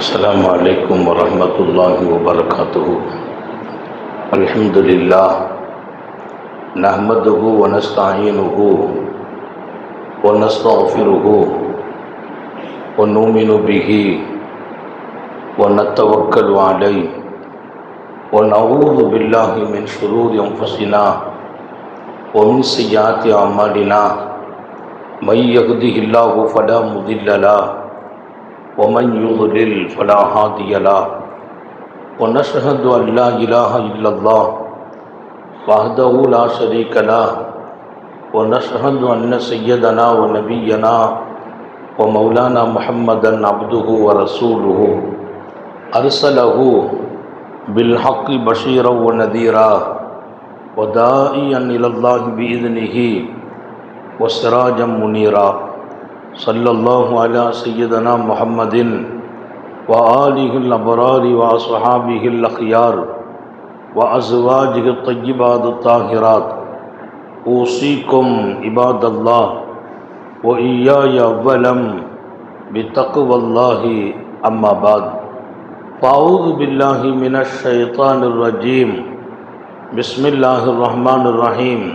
السلام علیکم ورحمۃ اللہ وبرکاتہ۔ الحمد للہ نحمد ہو و نسطین ہو و نسط عفر ہو و ونستعین بھی و نتوکل والی و نعود بلّہ من شرور انفسنا ومن سیئات اعمالنا۔ میں يهده اللہ فلا مضل له ومن يضلل فلا هادي له ونشهد أن لا إله إلا الله وحده لا شريك له ونشهد أن سيدنا ونبينا ومولانا محمدا عبده ورسوله أرسله بالحق بشيرا ونذيرا وداعيا إلى الله بإذنه وسراجا منيرا صلی اللہ علیہ سیدنا محمد و علیہ البرار و صحاب الخیار و ازواج طیبات الطاہرات. اوسیکم عباد اللہ و ایا ولم بتقو اللہ، اما پاؤد بلّہ من الشیطان الرجیم. بسم اللہ الرحمن الرحیم.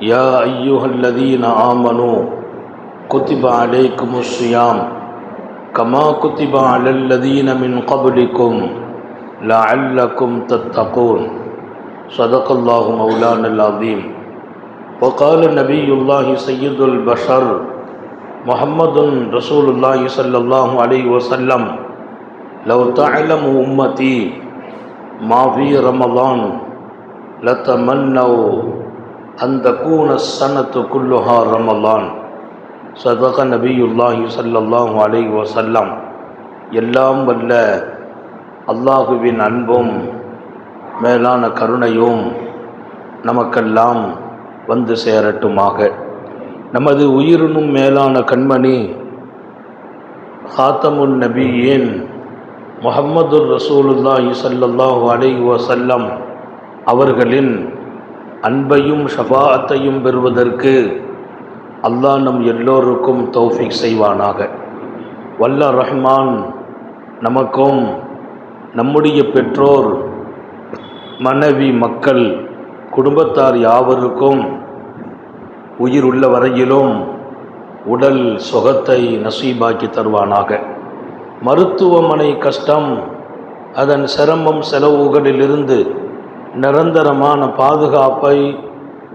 یا ایوہ الذین آمنوا كتب عليكم الصيام كما كتب على الذين من قبلكم لعلكم تتقون. صدق الله مولانا العظيم. وقال نبي الله سيد البشر محمد رسول الله صلى الله عليه وسلم لو تعلم أمتي ما في رمضان لتمنوا أن تكون السنة كلها رمضان. சதக நபியுல்லாஹி சல்லல்லாஹு அலை வசல்லம் எல்லாம் வல்ல அல்லாஹுவின் அன்பும் மேலான கருணையும் நமக்கெல்லாம் வந்து சேரட்டுமாக. நமது உயிரினும் மேலான கண்மணி ஹாத்தமுன் நபியின் முகமது ரசூலுல்லாஹி சல்லல்லாஹு அலை வசல்லம் அவர்களின் அன்பையும் ஷபாத்தையும் பெறுவதற்கு அல்லாஹ் நம் எல்லோருக்கும் தௌஃபிக் செய்வானாக. வல்ல ரஹ்மான் நமக்கும் நம்முடைய பெற்றோர் மனைவி மக்கள் குடும்பத்தார் யாவருக்கும் உயிர் உள்ள வரையிலும் உடல் சுகத்தை நசீபாக்கி தருவானாக. மருத்துவமனை கஷ்டம் அதன் சிரமம் செலவுகளிலிருந்து நிரந்தரமான பாதுகாப்பை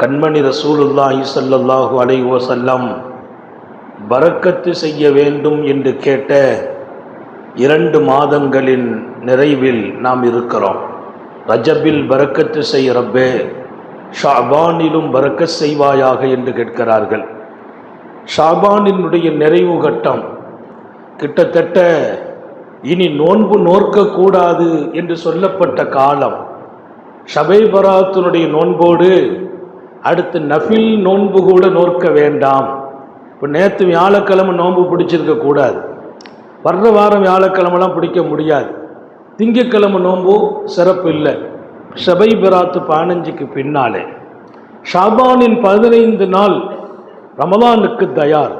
கண்மணி ரசூலுல்லாஹி சல்லல்லாஹு அலை வசல்லம் பறக்கத்து செய்ய வேண்டும் என்று கேட்ட இரண்டு மாதங்களின் நிறைவில் நாம் இருக்கிறோம். ரஜபில் பறக்கத்து செய்ய ரப்பே ஷாபானிலும் பறக்க செய்வாயாக என்று கேட்கிறார்கள். ஷாபானினுடைய நிறைவு கட்டம் கிட்டத்தட்ட இனி நோன்பு நோற்கக்கூடாது என்று சொல்லப்பட்ட காலம். ஷபை பராத்தினுடைய நோன்போடு அடுத்து நஃபில் நோன்பு கூட நோற்க வேண்டாம். இப்போ நேற்று வியாழக்கிழமை நோன்பு பிடிச்சிருக்க கூடாது. வர்ற வாரம் வியாழக்கிழமெல்லாம் பிடிக்க முடியாது. திங்கக்கிழமை நோன்பு சிறப்பு இல்லை. ஷபை பிராத்து பதினஞ்சுக்கு பின்னாலே. ஷாபானின் பதினைந்து நாள் ரமலானுக்கு தயார்.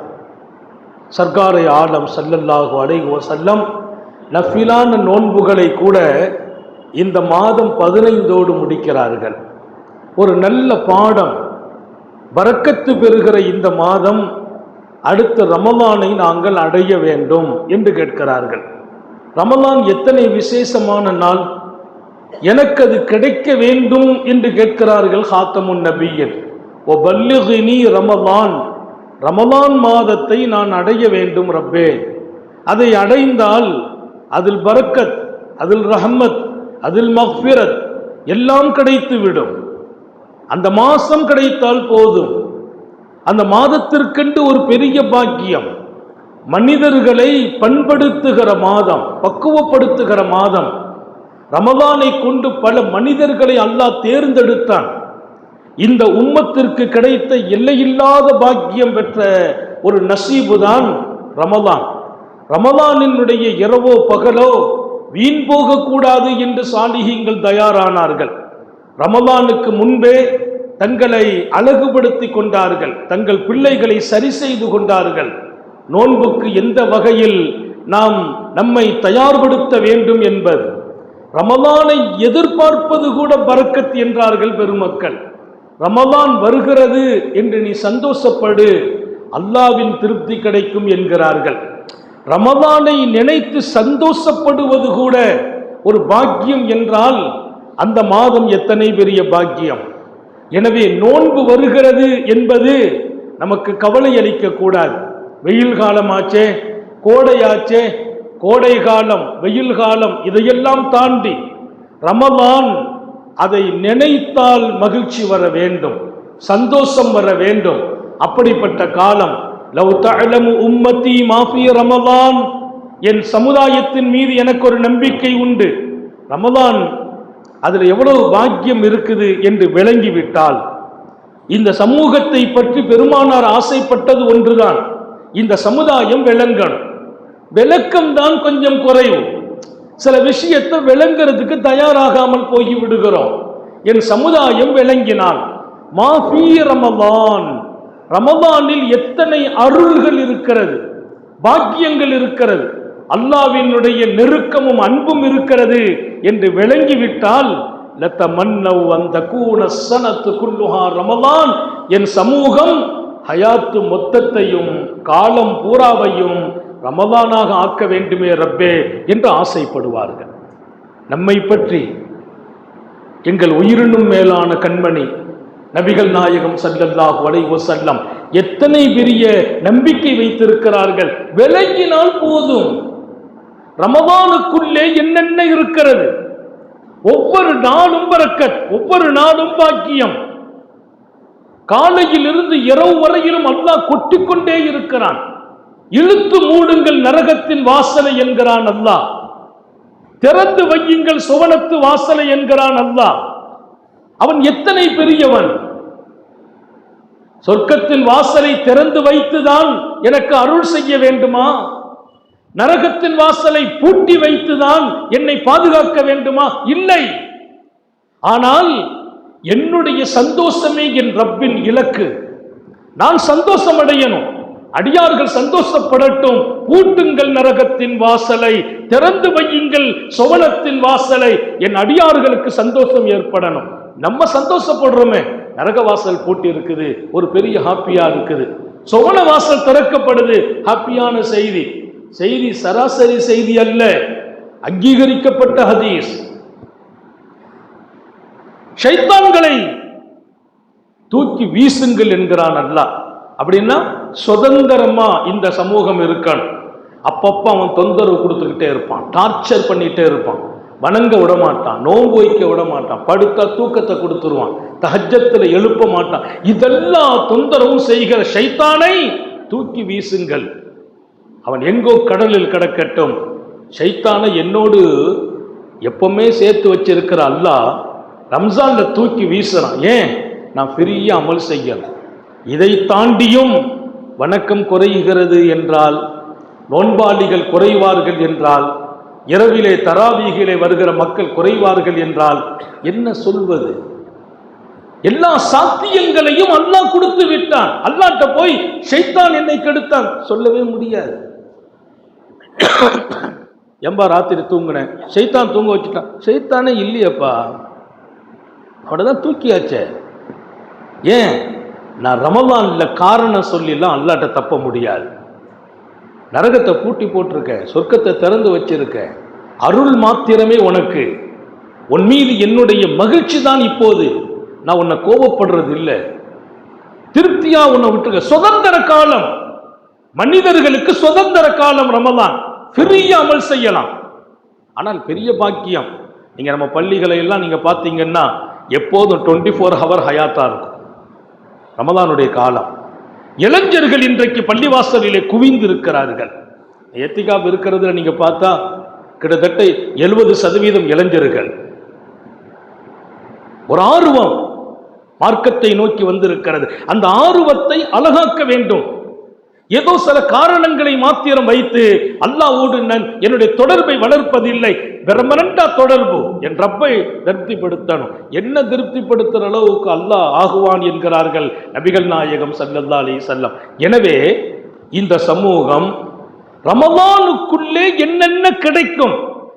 சர்க்காரை ஆலம் சல்லல்லாஹு அடைகோ செல்லம் நஃபிலான நோன்புகளை கூட இந்த மாதம் பதினைந்தோடு முடிக்கிறார்கள். ஒரு நல்ல பாடம். வரக்கத்து பெறுகிற இந்த மாதம் அடுத்த ரமலானை நாங்கள் அடைய வேண்டும் என்று கேட்கிறார்கள். ரமலான் எத்தனை விசேஷமான நாள்? எனக்கு அது கிடைக்க வேண்டும் என்று கேட்கிறார்கள் ஹாத்தமுன் நபியன் ஓ பல்லுகினி ரமலான். ரமலான் மாதத்தை நான் அடைய வேண்டும் ரப்பே. அதை அடைந்தால் அதில் பரக்கத் அதில் ரஹமத் அதில் மஃபிரத் எல்லாம் கிடைத்து விடும் அந்த மாதம் கிடைத்தால் போதும். அந்த மாதத்திற்கென்று ஒரு பெரிய பாக்கியம். மனிதர்களை பண்படுத்துகிற மாதம் பக்குவப்படுத்துகிற மாதம். ரமதானை கொண்டு பல மனிதர்களை அல்லாஹ் தேர்ந்தெடுத்தான். இந்த உம்மத்திற்கு கிடைத்த எல்லையில்லாத பாக்கியம் பெற்ற ஒரு நசீபு தான் ரமதான். ரமதானினுடைய இரவோ பகலோ வீண் போகக்கூடாது என்று சாலிகிங்கள் தயாரானார்கள். ரமலானுக்கு முன்பே தங்களை அழகுபடுத்தி கொண்டார்கள். தங்கள் பிள்ளைகளை சரி செய்து கொண்டார்கள். நோன்புக்கு எந்த வகையில் நாம் நம்மை தயார்படுத்த வேண்டும் என்பது ரமலானை எதிர்பார்ப்பது கூட பறக்கத் என்றார்கள் பெருமக்கள். ரமலான் வருகிறது என்று நீ சந்தோஷப்படு அல்லாவின் திருப்தி கிடைக்கும் என்கிறார்கள். ரமலானை நினைத்து சந்தோஷப்படுவது கூட ஒரு பாக்கியம் என்றால் அந்த மாதம் எத்தனை பெரிய பாக்கியம்? எனவே நோன்பு வருகிறது என்பது நமக்கு கவலை அளிக்க கூடாது. வெயில் காலமாச்சே கோடையாச்சே கோடை காலம் வெயில் காலம் இதையெல்லாம் தாண்டி ரமதான் அதை நினைத்தால் மகிழ்ச்சி வர வேண்டும் சந்தோஷம் வர வேண்டும். அப்படிப்பட்ட காலம் லவ் தழமு உம்மத்தி மாஃபி ரமதான் என் சமுதாயத்தின் மீது எனக்கு ஒரு நம்பிக்கை உண்டு. ரமதான் அதில் எவ்வளவு பாக்கியம் இருக்குது என்று விளங்கிவிட்டால் இந்த சமூகத்தை பற்றி பெருமானார் ஆசைப்பட்டது ஒன்றுதான். இந்த சமுதாயம் விளங்கணும். விளக்கம் தான் கொஞ்சம் குறையும் சில விஷயத்தை விளங்குறதுக்கு தயாராகாமல் போய் விடுகிறோம். என் சமுதாயம் விளங்கினான் மாஃபி ரமலான். ரமலானில் எத்தனை அருள்கள் இருக்கிறது பாக்கியங்கள் இருக்கிறது. அல்லாவினுடைய நெருக்கமும் அன்பும் இருக்கிறது என்று விளங்கிவிட்டால் லத்த மன்னவ் அந்த கூண சனத்து குல்லுஹா ரமலான் என் சமூகம் ஹயாத்து மொத்தத்தையும் காலம் பூராவையும் ரமலானாக ஆக்க வேண்டுமே ரப்பே என்று ஆசைப்படுவார்கள். நம்மை பற்றி எங்கள் உயிரினும் மேலான கண்மணி நபிகள் நாயகம் சல்லல்லாஹ் வளைவு செல்லம் எத்தனை பெரிய நம்பிக்கை வைத்திருக்கிறார்கள்? விளங்கினால் போதும். ரமதானுக்குள்ளே என்னென்ன இருக்கிறது? ஒவ்வொரு நாளும் பறக்கத் ஒவ்வொரு நாளும் பாக்கியம். காலையில் இருந்து இரவு வரையிலும் அல்லாஹ் கொட்டிக்கொண்டே இருக்கிறான். இழுத்து மூடுங்கள் நரகத்தின் வாசலை என்கிறான் அல்லாஹ். திறந்து வையுங்கள் சுவனத்து வாசலை என்கிறான் அல்லாஹ். அவன் எத்தனை பெரியவன்? சொர்க்கத்தின் வாசலை திறந்து வைத்துதான் எனக்கு அருள் செய்ய வேண்டுமா? நரகத்தின் வாசலை பூட்டி வைத்துதான் என்னை பாதுகாக்க வேண்டுமா? இல்லை. ஆனால் என்னுடைய சந்தோஷமே என் ரப்பின் இலக்கு. நான் சந்தோஷம் அடையணும் அடியார்கள் சந்தோஷப்படட்டும். பூட்டுங்கள் நரகத்தின் வாசலை திறந்து வையுங்கள் சோழத்தின் வாசலை. என் அடியார்களுக்கு சந்தோஷம் ஏற்படணும். நம்ம சந்தோஷப்படுறோமே. நரக வாசல் பூட்டி இருக்குது. ஒரு பெரிய ஹாப்பியா இருக்குது. சோழ வாசல் திறக்கப்படுது. ஹாப்பியான செய்தி. செய்தி சராசரி செய்தி அல்ல. அங்கீகரிக்கப்பட்ட ஹதீஸ். ஷைத்தான்களை தூக்கி வீசுங்கள் என்கிறான் அல்லாஹ். அப்படின்னா சுதந்திரமா இந்த சமூகம் இருக்கணும். அப்பப்ப அவன் தொந்தரவு கொடுத்துக்கிட்டே இருப்பான் டார்ச்சர் பண்ணிட்டே இருப்பான். வணங்க விட மாட்டான் நோன்பு வைக்க விட மாட்டான் படுத்தா தூக்கத்தை கொடுத்துருவான் தஹஜத்துல எழுப்ப மாட்டான். இதெல்லாம் தொந்தரவும் செய்கிற ஷைத்தானை தூக்கி வீசுங்கள். அவன் எங்கோ கடலில் கிடக்கட்டும். ஷைத்தானை என்னோடு எப்பவுமே சேர்த்து வச்சிருக்கிற அல்லாஹ் ரம்ஜான்ல தூக்கி வீசுறான். ஏன்? நான் ஃப்ரீயாக அமல் செய்யணும் இதை தாண்டியும் வணக்கம் குறைகிறது என்றால் நோன்பாளிகள் குறைவார்கள் என்றால் இரவிலே தராவீகிலே வருகிற மக்கள் குறைவார்கள் என்றால் என்ன சொல்வது? எல்லா சாத்தியங்களையும் அல்லாஹ் கொடுத்து விட்டான். அல்லாட்ட போய் ஷைத்தான் என்னை கெடுத்தான். சொல்லவே முடியாது. எம்பா ராத்திரி தூங்கினேன். செய்தான் தூங்க வச்சுட்டான். செய்தானே இல்லையப்பா. அவனதான் தூக்கியாச்சே. ஏன்? நான் ரமலான்ல காரணம் சொல்லிலாம் அல்லாட்ட தப்ப முடியாது. நரகத்தை பூட்டி போட்டிருக்கேன். சொர்க்கத்தை திறந்து வச்சிருக்கேன். அருள் மாத்திரமே உனக்கு. உன் மீது என்னுடைய மகிழ்ச்சி தான் இப்போது. நான் உன்னை கோபப்படுறது இல்லை திருப்தியா உன்னை விட்டுருக்க. சுதந்திர காலம். மனிதர்களுக்கு சுதந்திர காலம் ரமதான் பெரிய அமல் செய்யலாம். ஆனால் பெரிய பாக்கியம். நீங்கள் நம்ம பள்ளிகளை எல்லாம் நீங்கள் பார்த்தீங்கன்னா எப்போதும் டுவெண்ட்டி ஃபோர் ஹவர் ஹயாத்தாக இருக்கும். ரமதானுடைய காலம். இளைஞர்கள் இன்றைக்கு பள்ளிவாசலிலே குவிந்து இருக்கிறார்கள் எத்திகாப் இருக்கிறதுல நீங்கள் பார்த்தா கிட்டத்தட்ட எழுபது சதவீதம் இளைஞர்கள். ஒரு ஆர்வம் மார்க்கத்தை நோக்கி வந்திருக்கிறது. அந்த ஆர்வத்தை அழகாக்க வேண்டும். ஏதோ சில காரணங்களை மாத்திரம் வைத்து அல்லாவோடு நான் என்னுடைய தொடர்பை வளர்ப்பதில்லை. பெர்மனண்டா தொடர்பு என் ரப்பை திருப்திப்படுத்தணும். என்ன திருப்திப்படுத்துகிற அளவுக்கு அல்லாஹ் ஆகுவான் என்கிறார்கள் நபிகள் நாயகம் சல்லல்லா அலி செல்லம் எனவே இந்த சமூகம் ரமலானுக்குள்ளே என்னென்ன கிடைக்கும்?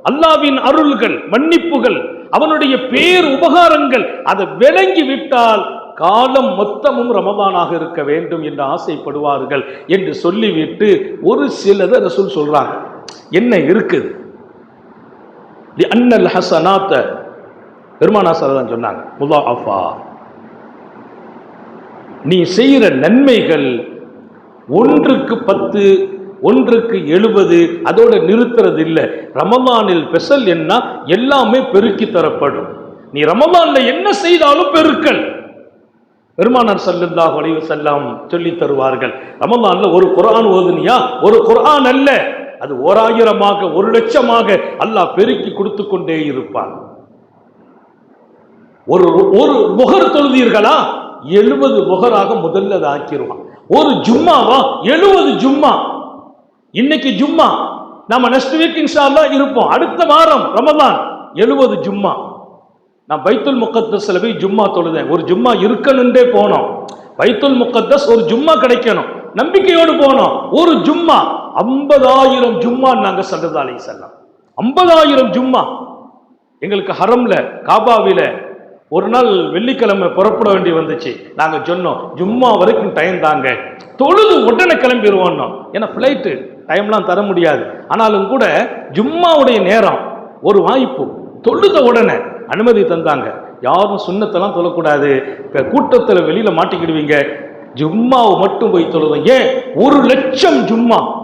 அல்லாவின் அருள்கள் மன்னிப்புகள் அவனுடைய பேர் உபகாரங்கள் அதை விளங்கி விட்டால் காலம் மொத்தமும் ரமபானாக இருக்க வேண்டும் என்று ஆசைப்படுவார்கள் என்று சொல்லிவிட்டு ஒரு சிலதை ரசூல் சொல்றாங்க. என்ன இருக்குது? தி அன்னல் ஹசனாத்த பெருமானா தான் சொன்னாங்க முதா அஃபா நீ செய்கிற நன்மைகள் ஒன்றுக்கு பத்து ஒன்றுக்கு எழுபது அதோட நிறுத்துறது இல்லை. ரமதானில் பெசல் என்ன? எல்லாமே பெருக்கி தரப்படும். நீ ரமலான்ல என்ன செய்தாலும் பெருக்கல். பெருமானார் ஸல்லல்லாஹு அலைஹி செல்லாம் சொல்லி தருவார்கள். ரமலான்ல ஒரு குரான் ஓதுனியா? ஒரு குரான் அல்ல. அது ஓராயிரமாக ஒரு லட்சமாக அல்லாஹ் பெருக்கி கொடுத்து கொண்டே இருப்பான் ஒரு ஒரு முகர் தொழுதீர்களா? எழுபது முகராக முதல்ல அதை ஆக்கிடுவான் ஒரு ஜும்மாவா? எழுபது ஜும்மா. இன்னைக்கு ஜும்மா. நம்ம நெக்ஸ்ட் வீக் இன்ஷா இருப்போம். அடுத்த வாரம் ரமலான் எழுபது ஜும்மா. நான் பைத்துல் முகத்தஸ்ல போய் ஜும்மா தொழுதேன். ஒரு ஜும்மா இருக்கணுன்றே போனோம். பைத்துல் முக்கத்தஸ் ஒரு ஜும்மா கிடைக்கணும். நம்பிக்கையோடு போனோம். ஒரு ஜும்மா ஐம்பதாயிரம் ஜும்மா நாங்கள் சல்லதாலை செல்லாம் ஐம்பதாயிரம் ஜும்மா. எங்களுக்கு ஹரம்ல காபாவில ஒரு நாள் வெள்ளிக்கிழமை புறப்பட வேண்டி வந்துச்சு. நாங்க சொன்னோம் ஜும்மா வரைக்கும் டைம் தாங்க. தொழுது உடனே கிளம்பிடுவோம் ஏன்னா ஃப்ளைட்டு டைம்லாம் தர முடியாது. ஆனாலும் கூட ஜும்மாவுடைய நேரம் ஒரு வாய்ப்பு. தொழுத உடனே அனுமதி தந்தாங்க. யாரும் சுண்ணத்தெல்லாம் தொழக்கூடாது இப்போ கூட்டத்தில் வெளியில் மாட்டிக்கிடுவீங்க. ஜும்மாவை மட்டும் போய் தொழுதும் ஏன்? ஒரு லட்சம் ஜும்மா.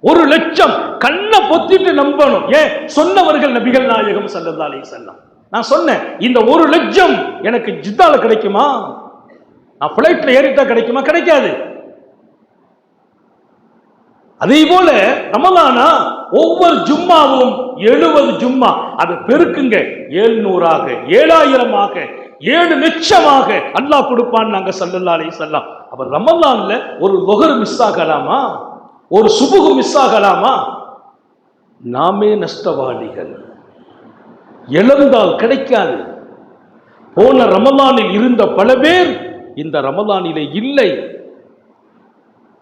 ஒரு லட்சம். கண்ணை பொத்திட்டு நம்பணும். ஏன்? சொன்னவர்கள் நபிகள் நாயகம் ஸல்லல்லாஹு செல்லம் நான் சொன்னேன் இந்த ஒரு லட்சம் எனக்கு ஜித்தால கிடைக்குமா? நான் பிளைட்ல ஏறிட்டா கிடைக்குமா? கிடைக்காது. அதே போல ரமலானா ஒவ்வொரு ஜும்மாவும் எழுபது ஜும்மா. அதை பெருக்குங்க. ஏழ்நூறாக ஏழாயிரமாக ஏழு லட்சமாக அல்லாஹ் கொடுப்பான்னு நாங்க சல்லல்லா அலைஹி வஸல்லம். அப்ப ரமலான்ல ஒரு லொகர் மிஸ் ஆகலாமா? ஒரு சுபுகு மிஸ் ஆகலாமா? நாமே நஷ்டவாளிகள். இழந்தால் கிடைக்காது. போன ரமலானில் இருந்த பல பேர் இந்த ரமலானிலே இல்லை.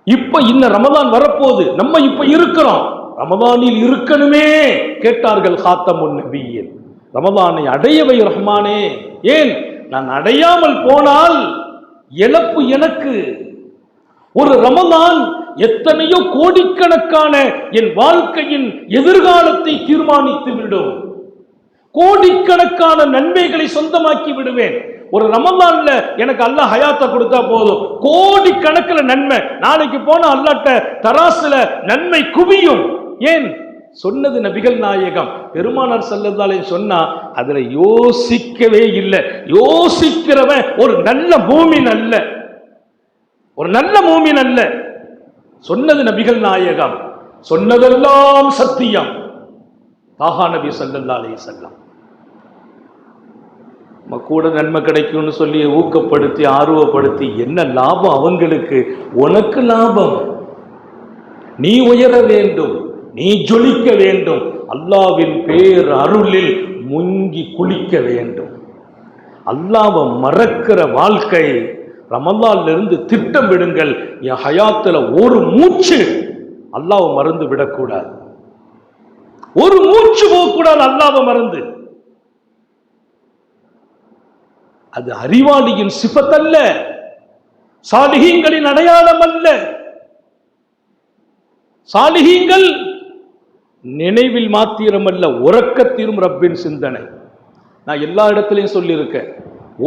இப்ப இந்த ரமதான் வரப்போகுது. நம்ம இப்ப இருக்கிறோம். ரமதானில் இருக்கணுமே கேட்டார்கள் ஹாத்தமுன் நபியில் ரமதானை அடையவை ரஹ்மானே. ஏன்? நான் அடையாமல் போனால் இழப்பு எனக்கு. ஒரு ரமதான் எத்தனையோ கோடிக்கணக்கான என் வாழ்க்கையின் எதிர்காலத்தை தீர்மானித்து விடும். கோடிக்கணக்கான நன்மைகளை சொந்தமாக்கி விடுவேன். ஒரு ரமலான்ல எனக்கு அல்லாஹ் ஹயாத்தை கொடுத்தா போதும். கோடிக்கணக்கில் நன்மை. நாளைக்கு போன அல்லாட்ட தராசுல நன்மை குவியும். ஏன்? சொன்னது நபிகள் நாயகம். பெருமானார் செல்லதாலே சொன்னா அதுல யோசிக்கவே இல்லை. யோசிக்கிறவன் ஒரு நல்ல பூமின் அல்ல. ஒரு நல்ல மூமின் அல்ல. சொன்னது நபிகள் நாயகம். சொன்னதெல்லாம் சத்தியம். தாகா நபி சல்லல்லா அலே செல்லம் நம்ம கூட நன்மை கிடைக்கும்னு சொல்லி ஊக்கப்படுத்தி ஆர்வப்படுத்தி என்ன லாபம் அவங்களுக்கு? உனக்கு லாபம். நீ உயர வேண்டும் நீ ஜொலிக்க வேண்டும். அல்லாவின் பேர் அருளில் முங்கி குளிக்க வேண்டும். அல்லாவை மறக்கிற வாழ்க்கை. ரமலான்ல இருந்து திட்டமிடுங்கள் என் ஹயாத்துல ஒரு மூச்சு அல்லாவை மறந்து விடக்கூடாது. ஒரு மூச்சு போகக்கூடாது அல்லாவை மறந்து. அது அறிவாளியின் சிபத்தல்ல. சாலிகீங்களின் அடையாளம் அல்ல சாலிகீங்கள் நினைவில் மாத்திரமல்ல உறக்கத்திலும் ரப்பின் சிந்தனை. நான் எல்லா இடத்துலையும் சொல்லியிருக்கேன்.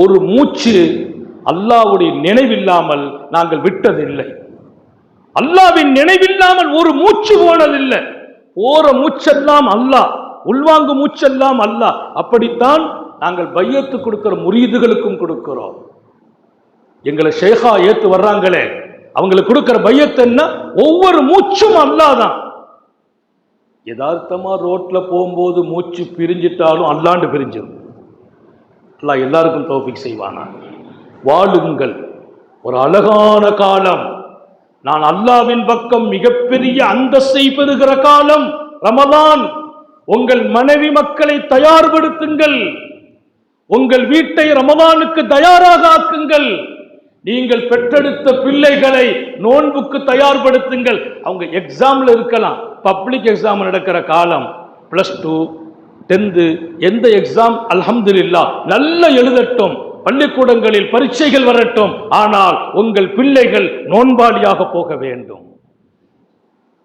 ஒரு மூச்சு அல்லாவுடைய நினைவில்லாமல் நாங்கள் விட்டதில்லை. அல்லாவின் நினைவில்லாமல் ஒரு மூச்சு போனதில்லை. போற மூச்செல்லாம் அல்லாஹ் உள்வாங்கு மூச்செல்லாம் அல்லாஹ். அப்படித்தான் நாங்கள் பையத்து கொடுக்கிற முறியீதுகளுக்கும் கொடுக்கிறோம். எங்களை ஷேகா ஏத்து வர்றாங்களே அவங்களுக்கு கொடுக்கிற பையத்து என்ன? ஒவ்வொரு மூச்சும் அல்லாதான். யதார்த்தமா ரோட்ல போகும்போது மூச்சு பிரிஞ்சிட்டாலும் அல்லாண்டு பிரிஞ்சிடும் அல்லா எல்லாருக்கும் தோஃபிக் செய்வானா? வாழுங்கள். ஒரு அழகான காலம். நான் அல்லாவின் பக்கம் மிகப்பெரிய அந்தஸ்தை பெறுகிற காலம் ரமதான் உங்கள் மனைவி மக்களை தயார்படுத்துங்கள். உங்கள் வீட்டை ரமதானுக்கு தயாராக ஆக்குங்கள். நீங்கள் பெற்றெடுத்த பிள்ளைகளை நோன்புக்கு தயார்படுத்துங்கள். அவங்க எக்ஸாம்ல இருக்கலாம். பப்ளிக் எக்ஸாம் நடக்கிற காலம். பிளஸ் டூ டென்த்து எந்த எக்ஸாம் அல்ஹம்துலில்லா நல்ல எழுதட்டும். பள்ளிக்கூடங்களில் பரீட்சைகள் வரட்டும். ஆனால் உங்கள் பிள்ளைகள் நோன்பாளியாக போக வேண்டும்.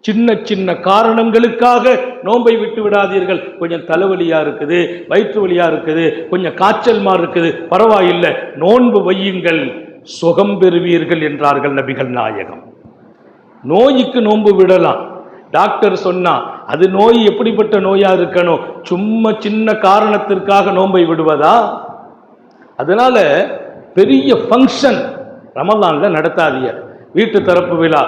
சின்ன சின்ன காரணங்களுக்காக நோன்பை விட்டு விடாதீர்கள். கொஞ்சம் தலைவலியாக இருக்குது வயிற்று வலியாக இருக்குது கொஞ்சம் காய்ச்சல் மாதிரி இருக்குது. பரவாயில்லை நோன்பு வையுங்கள். சுகம் பெறுவீர்கள் என்றார்கள் நபிகள் நாயகம். நோய்க்கு நோன்பு விடலாம். டாக்டர் சொன்னா அது நோய் எப்படிப்பட்ட நோயாக இருக்கணும்? சும்மா சின்ன காரணத்திற்காக நோன்பை விடுவதா? அதனால பெரிய ஃபங்க்ஷன் ரமலானில் நடத்தாதீங்க. வீட்டு தரப்பு விழா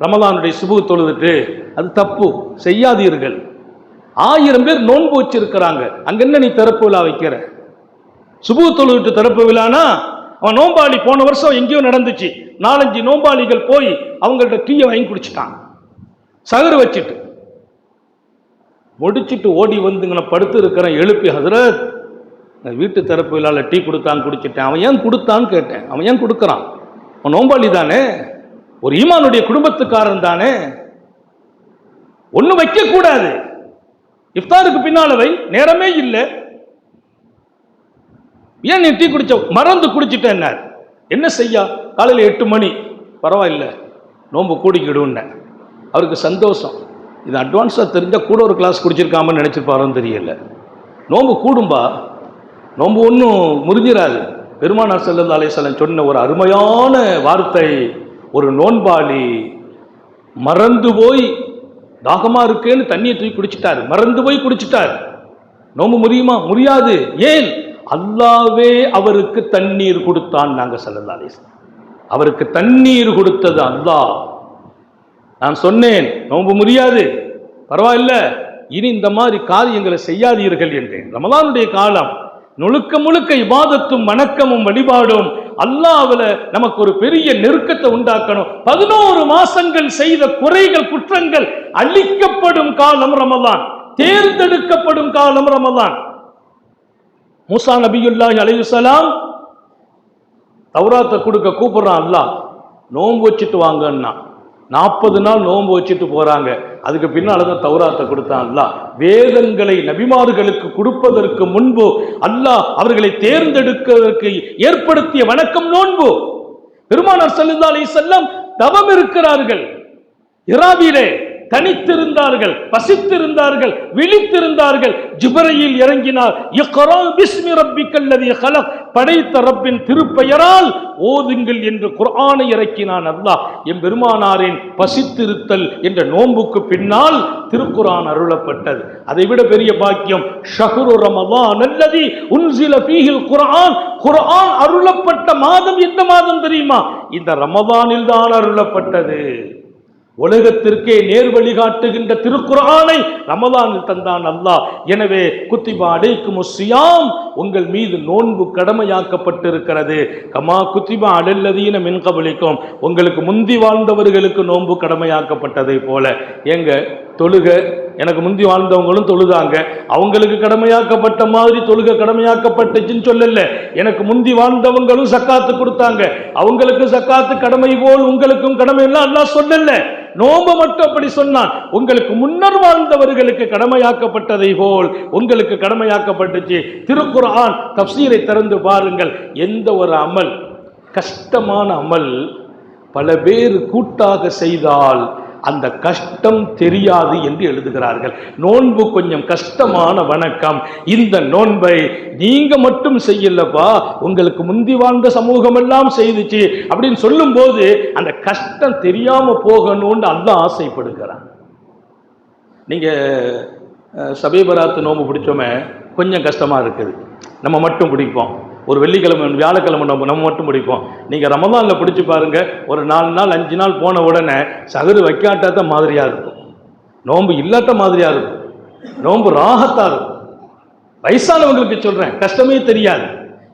ரமலானுடைய சுபு தொழுதுட்டு அது தப்பு செய்யாதீர்கள். ஆயிரம் பேர் நோன்பு வச்சிருக்கிறாங்க. அங்க என்ன நீ திறப்பு விழா வைக்கிற? சுபு தொழுதுட்டு திறப்பு விழானா அவன் நோம்பாளி போன வருஷம் எங்கேயோ நடந்துச்சு. நாலஞ்சு நோம்பாளிகள் போய் அவங்கள்ட்ட டீயை வாங்கி குடிச்சிட்டான். சகரு வச்சுட்டு. முடிச்சுட்டு ஓடி வந்துங்க படுத்து இருக்கிறேன் எழுப்பி ஹசரத் வீட்டு திறப்பு விழாவில் டீ கொடுத்தான் குடிச்சிட்டேன். அவன் ஏன் கொடுத்தான்னு கேட்டேன். அவன் ஏன் கொடுக்குறான்? அவன் நோம்பாளி தானே? ஒரு ஈமானுடைய குடும்பத்துக்காரன் தானே? ஒண்ணு வைக்க கூடாது. இஃப்தாருக்கு பின்னாலவை நேரமே இல்லை. ஏன் நீ டீ குடிச்ச மறந்து குடிச்சிட்டேன் என்ன? செய்யா? காலையில் எட்டு மணி. பரவாயில்ல நோம்பு கூடிக்கிடுன்னு அவருக்கு சந்தோஷம். இது அட்வான்ஸாக தெரிஞ்சால் கூட ஒரு கிளாஸ் குடிச்சிருக்காமன்னு நினச்சிருப்பாரோன்னு தெரியல. நோம்பு கூடும்பா? நோம்பு ஒன்றும் முறிஞ்சிடாது பெருமானார் செல்லந்த அலைஹிஸ்ஸலாம் சொன்ன ஒரு அருமையான வார்த்தை ஒரு நோன்பாளி மறந்து போய் தாகமாக இருக்கேன்னு தண்ணியை தூக்கி குடிச்சிட்டாரு. மறந்து போய் குடிச்சிட்டார். நோம்பு முடியுமா? முடியாது. ஏன்? அல்லாவே அவருக்கு தண்ணீர் கொடுத்தான் நாங்கள் செல்லல்லா அவருக்கு தண்ணீர் கொடுத்தது அல்லாஹ். நான் சொன்னேன் நோம்பு முடியாது. பரவாயில்ல. இனி இந்த மாதிரி காரியங்களை செய்யாதீர்கள் என்றேன். ரமலானுடைய காலம் முழுக்க முழுக்க இபாதத்தும் வணக்கமும் வழிபாடும் அல்லாவில் நமக்கு ஒரு பெரிய நெருக்கத்தை உண்டாக்கணும். பதினோரு மாசங்கள் செய்த குறைகள் குற்றங்கள் அழிக்கப்படும் காலம் ரமதான் தேர்ந்தெடுக்கப்படும் காலம் ரமதான் மூசா நபியுல்லாஹி அலையுசலாம் தௌராத்தை கொடுக்க கூப்பிடுறான் அல்லாஹ் நோன்பு வச்சுட்டு வாங்கன்னா நாற்பது நாள் நோன்பு வச்சுட்டு போறாங்க. அதுக்கு பின்னால தான் தௌராத்தை கொடுத்தான் அல்லாஹ். வேதங்களை நபிமார்களுக்கு கொடுப்பதற்கு முன்பு அல்லாஹ் அவர்களை தேர்ந்தெடுக்கிறதற்கு ஏற்படுத்திய வணக்கம் நோன்பு. பெருமானார் ஸல்லல்லாஹு செல்லம் வஸல்லம் தவம் இருக்கிறார்கள். இராவிலே தனித்திருந்தார்கள் பசித்திருந்தார்கள் விழித்திருந்தார்கள். ஜிபரையில் இறங்கினார். இக்ரா பிஸ்மி ரப்பிக்கல்லதி ஹலக். படைத்த ரப்பின் திருப்பெயரால் ஓதுங்கள் என்று குர்ஆனை இறக்கினான் அல்லாஹ். எம் பெருமானாரின் பசித்திருத்தல் என்ற நோன்புக்கு பின்னால் திருக்குரான் அருளப்பட்டது. அதை விட பெரிய பாக்கியம் ஷஹ்ரு ரமலான் அல்லதி உன்சில பீஹில் குர்ஆன். குர்ஆன் அருளப்பட்ட மாதம் எந்த மாதம் தெரியுமா? இந்த ரமலானில் தான் அருளப்பட்டது. உலகத்திற்கே நேர் வழிகாட்டுகின்ற திருக்குறானை ரமதானில் தந்தான் அல்லாஹ். எனவே குத்திபா அலைக்கும் சியாம் உங்கள் மீது நோன்பு கடமையாக்கப்பட்டிருக்கிறது. கமா குத்திபா அடல்லதீன மின் கபலிக்கும் உங்களுக்கு முந்தி வாழ்ந்தவர்களுக்கு நோன்பு கடமையாக்கப்பட்டதை போல. எங்க தொழுக எனக்கு முந்தி வாழ்ந்தவங்களும் தொழுதாங்க. அவங்களுக்கு கடமையாக்கப்பட்ட மாதிரி தொழுக கடமையாக்கப்பட்டுச்சுன்னு சொல்லல. எனக்கு முந்தி வாழ்ந்தவங்களும் சக்காத்து கொடுத்தாங்க. அவங்களுக்கு சக்காத்து கடமை போல் உங்களுக்கும் கடமை எல்லாம் அல்லாஹ் சொல்லல. நோம்பு மட்டும் அப்படி சொன்னான். உங்களுக்கு முன்னர் வாழ்ந்தவர்களுக்கு கடமையாக்கப்பட்டதை போல் உங்களுக்கு கடமையாக்கப்பட்டுச்சு. திருக்குறான் தப்சீரை திறந்து பாருங்கள். எந்த ஒரு அமல் கஷ்டமான அமல் பல பேர் கூட்டாக செய்தால் அந்த கஷ்டம் தெரியாது என்று எழுதுகிறார்கள். நோன்பு கொஞ்சம் கஷ்டமான வணக்கம். இந்த நோன்பை நீங்க மட்டும் செய்யலப்பா. உங்களுக்கு முந்தி வாழ்ந்த சமூகம் எல்லாம் செய்துச்சு அப்படின்னு சொல்லும்போது அந்த கஷ்டம் தெரியாம போகணும்னு அல்ல ஆசைப்படுகிறான். நீங்க சபைபராத்து நோன்பு பிடிச்சோமே கொஞ்சம் கஷ்டமா இருக்குது. நம்ம மட்டும் பிடிப்போம். ஒரு வெள்ளிக்கிழமை வியாழக்கிழமை நம்ம நம்ம மட்டும் பிடிப்போம். நீங்கள் ரமதானில் பிடிச்சி பாருங்கள் ஒரு நாலு நாள் அஞ்சு நாள் போன உடனே சகரு வைக்காட்டாத மாதிரியாக இருக்கும். நோன்பு இல்லாத மாதிரியாக இருக்கும். நோன்பு ராகத்தாக இருக்கும். வயசானவங்களுக்கு சொல்கிறேன் கஷ்டமே தெரியாது.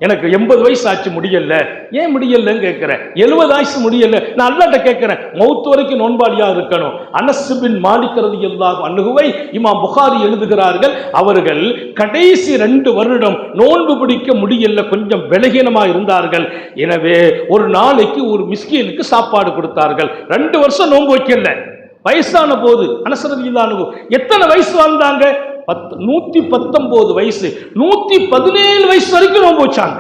எனக்கு எண்பது வயசு ஆச்சு முடியல. ஏன் முடியலன்னு கேட்கிறேன். எழுபது ஆயுசு முடியல. நான் அல்லாட்ட கேட்கிறேன் மௌத்து வரைக்கும் நோன்பாளியா இருக்கணும். அனசுபின் மாலிக்கிறது எல்லாம் அணுகுவை இமாம் புகாரி எழுதுகிறார்கள் அவர்கள் கடைசி ரெண்டு வருடம் நோன்பு பிடிக்க முடியல கொஞ்சம் விலகீனமாக இருந்தார்கள். எனவே ஒரு நாளைக்கு ஒரு மிஸ்கீனுக்கு சாப்பாடு கொடுத்தார்கள். ரெண்டு வருஷம் நோன்பு வைக்கல. வயசான போது அனசரதி இல்லானு எத்தனை வயசு வாழ்ந்தாங்க? பத்து நூற்றி பத்தொம்போது வயசு நூற்றி பதினேழு வயசு வரைக்கும் நோன்பு வச்சாங்க.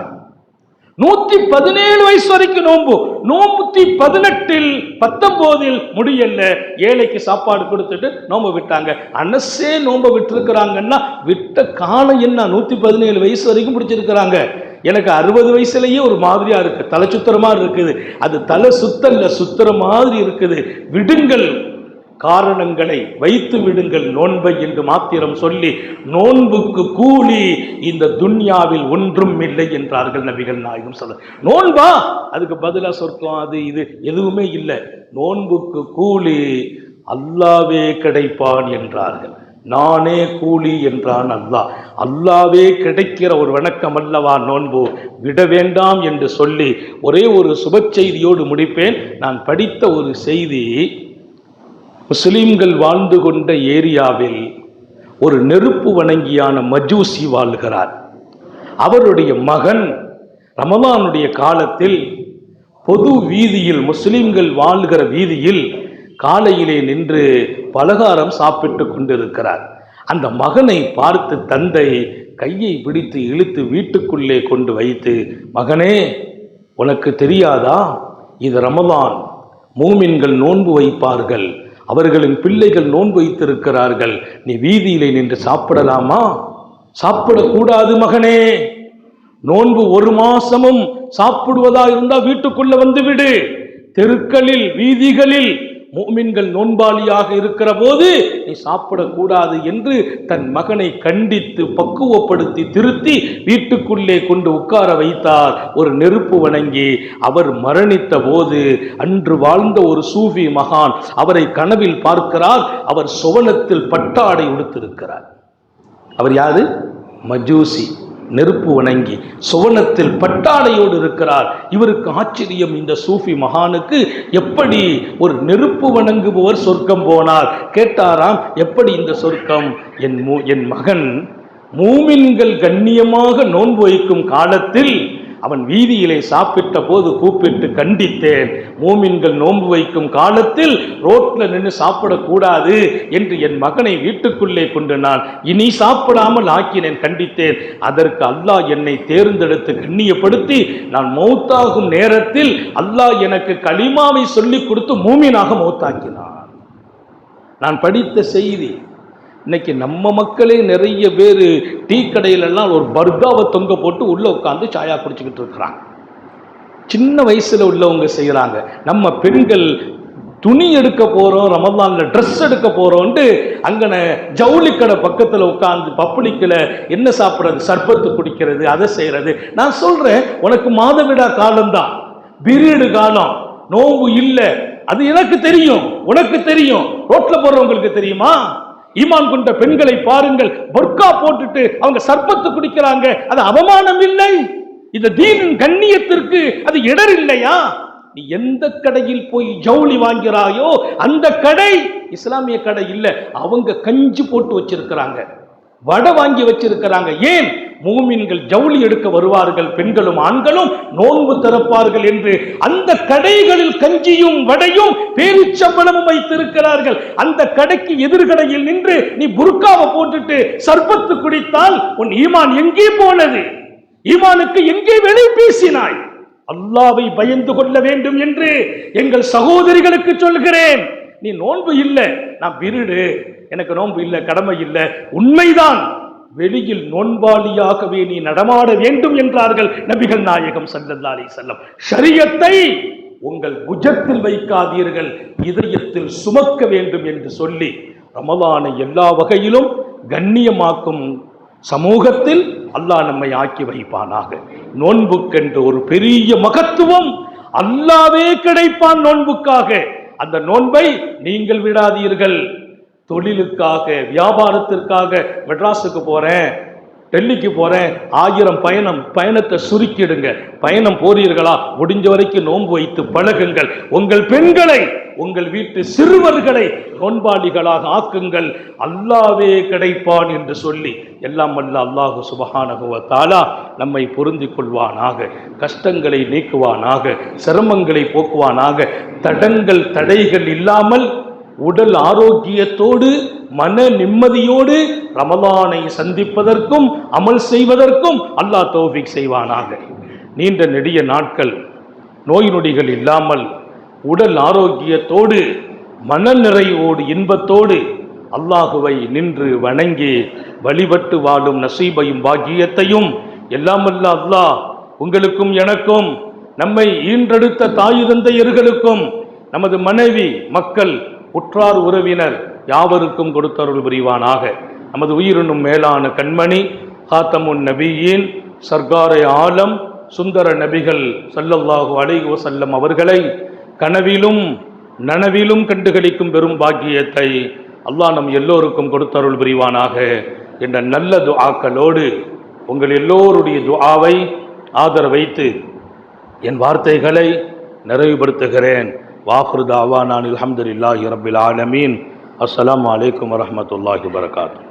நூற்றி பதினேழு வயசு வரைக்கும் நோன்பு. நூற்றி பதினெட்டில் பத்தொம்போதில் முடியல ஏழைக்கு சாப்பாடு கொடுத்துட்டு நோன்பு விட்டாங்க. அனசே நோன்பு விட்டுருக்கிறாங்கன்னா விட்ட காலம் என்ன? நூற்றி பதினேழு வயசு வரைக்கும் பிடிச்சிருக்கிறாங்க. எனக்கு அறுபது வயசுலேயே ஒரு மாதிரியாக இருக்குது தலை சுத்துற மாதிரி இருக்குது. அது தலை சுத்தல்ல சுத்துற மாதிரி இருக்குது. விடுங்கள். காரணங்களை வைத்து விடுங்கள் நோன்பை என்று மாத்திரம் சொல்லி நோன்புக்கு கூலி இந்த துன்யாவில் ஒன்றும் இல்லை என்றார்கள் நபிகள் நாயகம் சொல்ல நோன்பா? அதுக்கு பதிலாக சொர்க்கம் அது இது எதுவுமே இல்லை. நோன்புக்கு கூலி அல்லாவே கிடைப்பான் என்றார்கள். நானே கூலி என்றான் அல்லாஹ். அல்லாவே கிடைக்கிற ஒரு வணக்கம் அல்லவா நோன்பு? விட வேண்டாம் என்று சொல்லி ஒரே ஒரு சுப செய்தியோடு முடிப்பேன். நான் படித்த ஒரு செய்தி முஸ்லீம்கள் வாழ்ந்து கொண்ட ஏரியாவில் ஒரு நெருப்பு வணங்கியான மஜூசி வாழ்கிறார். அவருடைய மகன் ரமலானுடைய காலத்தில் பொது வீதியில் முஸ்லீம்கள் வாழ்கிற வீதியில் காலையிலே நின்று பலகாரம் சாப்பிட்டு கொண்டிருக்கிறார். அந்த மகனை பார்த்து தந்தை கையை பிடித்து இழுத்து வீட்டுக்குள்ளே கொண்டு வைத்து மகனே உனக்கு தெரியாதா? இது ரமலான் மூமின்கள் நோன்பு வைப்பார்கள். அவர்களின் பிள்ளைகள் நோன்பு வைத்திருக்கிறார்கள். நீ வீதியிலே நின்று சாப்பிடலாமா? சாப்பிடக்கூடாது மகனே. நோன்பு ஒரு மாசமும் சாப்பிடுவதா இருந்தா வீட்டுக்குள்ள வந்து விடு. தெருக்களில் வீதிகளில் மூமின்கள் நோன்பாளியாக இருக்கிற போது நீ சாப்பிடக்கூடாது என்று தன் மகனை கண்டித்து பக்குவப்படுத்தி திருத்தி வீட்டுக்குள்ளே கொண்டு உட்கார வைத்தார். ஒரு நெருப்பு வணங்கி அவர் மரணித்த போது அன்று வாழ்ந்த ஒரு சூஃபி மகான் அவரை கனவில் பார்க்கிறார். அவர் சுவனத்தில் பட்டாடை உடுத்திருக்கிறார். அவர் யாரு? மஜூசி. நெருப்பு வணங்கி சுவனத்தில் பட்டாளையோடு இருக்கிறார். இவருக்கு ஆச்சரியம் இந்த சூஃபி மகானுக்கு. எப்படி ஒரு நெருப்பு வணங்குபவர் சொர்க்கம் போனார் கேட்டாராம் எப்படி இந்த சொர்க்கம்? என் மூ என் மகன் மூமின்கள் கண்ணியமாக நோன்பு வைக்கும் காலத்தில் அவன் வீதியிலே சாப்பிட்ட போது கூப்பிட்டு கண்டித்தேன். மூமின்கள் நோன்பு வைக்கும் காலத்தில் ரோட்ல நின்று சாப்பிடக்கூடாது என்று என் மகனை வீட்டுக்குள்ளே கொண்டு நான் இனி சாப்பிடாமல் ஆக்கினேன் கண்டித்தேன். அதற்கு அல்லாஹ் என்னை தேர்ந்தெடுத்து கண்ணியப்படுத்தி நான் மௌத்தாகும் நேரத்தில் அல்லாஹ் எனக்கு களிமாவை சொல்லிக் கொடுத்து மூமினாக மௌத்தாக்கினான். நான் படித்த செய்தி இன்னைக்கு நம்ம மக்களே நிறைய பேர் டீ கடையிலெல்லாம் ஒரு பர்காவை தொங்க போட்டு உள்ளே உட்காந்து சாயா குடிச்சிக்கிட்டு இருக்கிறாங்க. சின்ன வயசில் உள்ளவங்க செய்கிறாங்க நம்ம பெண்கள் துணி எடுக்க போகிறோம் ரமதானில் ட்ரெஸ் எடுக்க போகிறோன்ட்டு அங்கே ஜவுளி கடை பக்கத்தில் உட்காந்து பப்ளிக்கில் என்ன சாப்பிட்றது சர்பத்து குடிக்கிறது அதை செய்கிறது நான் சொல்கிறேன் உனக்கு மாதவிடா காலம்தான். பீரியடு காலம். நோவு இல்லை. அது எனக்கு தெரியும். உனக்கு தெரியும். ரோட்டில் போகிறவங்களுக்கு தெரியுமா? ஈமான் கொண்ட பெண்களை பாருங்கள். பொர்க்கா போட்டுட்டு அவங்க சர்பத்து குடிக்கிறாங்க. அது அவமானம் இல்லை. இந்த தீனின் கண்ணியத்திற்கு அது இடர் இல்லையா? நீ எந்த கடையில் போய் ஜவுளி வாங்கிறாயோ அந்த கடை இஸ்லாமிய கடை இல்லை. அவங்க கஞ்சி போட்டு வச்சிருக்கிறாங்க. வடை வாங்கி வச்சிருக்கிறாங்க. ஏன்? மூமின்கள் ஜவுளி எடுக்க வருவார்கள் பெண்களும் ஆண்களும் நோன்பு திறப்பார்கள் என்று அந்த கடைகளில் கஞ்சியும் வடையும் பேரிச்சம்பளமும் வைத்திருக்கிறார்கள். அந்த கடைக்கு எதிர்கடையில் நின்று நீ புர்காவை போட்டுட்டு சர்பத்து குடித்தால் உன் ஈமான் எங்கே போனது? ஈமானுக்கு எங்கே வெளி பேசினாய் அல்லாவை பயந்து கொள்ள வேண்டும் என்று எங்கள் சகோதரிகளுக்கு சொல்கிறேன். நீ நோன்பு இல்லை நான் விருடு. எனக்கு நோன்பு இல்லை கடமை இல்லை. உண்மைதான். வெளியில் நோன்பாளியாகவே நீ நடமாட வேண்டும் என்றார்கள் நபிகள் நாயகம் ஸல்லல்லாஹு செல்லம் ஷரியத்தை உங்கள் புஜத்தில் வைக்காதீர்கள் இதயத்தில் சுமக்க வேண்டும் என்று சொல்லி ரமதானை எல்லா வகையிலும் கண்ணியமாக்கும் சமூகத்தில் அல்லாஹ் நம்மை ஆக்கி வைப்பானாக. நோன்புக்கென்று ஒரு பெரிய மகத்துவம் அல்லாவே கிடைப்பான் நோன்புக்காக. அந்த நோன்பை நீங்கள் விடாதீர்கள். தொழிலுக்காக வியாபாரத்திற்காக மெட்ராஸுக்கு போகிறேன் டெல்லிக்கு போகிறேன் ஆயிரம் பயணம் பயணத்தை சுருக்கிடுங்க. பயணம் போறீர்களா? முடிஞ்ச வரைக்கும் நோன்பு வைத்து பழகுங்கள். உங்கள் பெண்களை உங்கள் வீட்டு சிறுவர்களை நோன்பாளிகளாக ஆக்குங்கள். அல்லாவே கிடைப்பான் என்று சொல்லி எல்லாம் வல்ல அல்லாஹு சுபகானகுவத்தாலா நம்மை பொருந்தி கொள்வானாக கஷ்டங்களை நீக்குவானாக சிரமங்களை போக்குவானாக தடங்கள் தடைகள் இல்லாமல் உடல் ஆரோக்கியத்தோடு மன நிம்மதியோடு ரமலானை சந்திப்பதற்கும் அமல் செய்வதற்கும் அல்லாஹ் தௌஃபீக் செய்வானாக. நீண்ட நெடிய நாட்கள் நோய் நொடிகள் இல்லாமல் உடல் ஆரோக்கியத்தோடு மன நிறைவோடு இன்பத்தோடு அல்லாஹுவை நின்று வணங்கி வழிபட்டு வாழும் நசீபையும் பாக்கியத்தையும் எல்லாமல்ல அல்லாஹ் உங்களுக்கும் எனக்கும் நம்மை ஈன்றெடுத்த தாய் தந்தையர்களுக்கும் நமது மனைவி மக்கள் உற்றார் உறவினர் யாவருக்கும் கொடுத்தருள் புரிவானாக. நமது உயிரினும் மேலான கண்மணி காத்தமுன் நபியின் சர்க்காரை ஆலம் சுந்தர நபிகள் சல்லல்லாஹு அலைஹி செல்லம் அவர்களை கனவிலும் நனவிலும் கண்டுகளிக்கும் பெரும் பாக்கியத்தை அல்லாஹ் நம் எல்லோருக்கும் கொடுத்தருள் புரிவானாக என்ற நல்ல துஆக்களோடு உங்கள் எல்லோருடைய துஆவை ஆதரவைத்து என் வார்த்தைகளை நிறைவுபடுத்துகிறேன். வாஹ்ரு தாவா நான் அல்ஹம்துலில்லாஹி ரப்பில் ஆலமீன் அஸ்ஸலாமு அலைக்கும் வரஹ்மத்துல்லாஹி வபரகாத்துஹு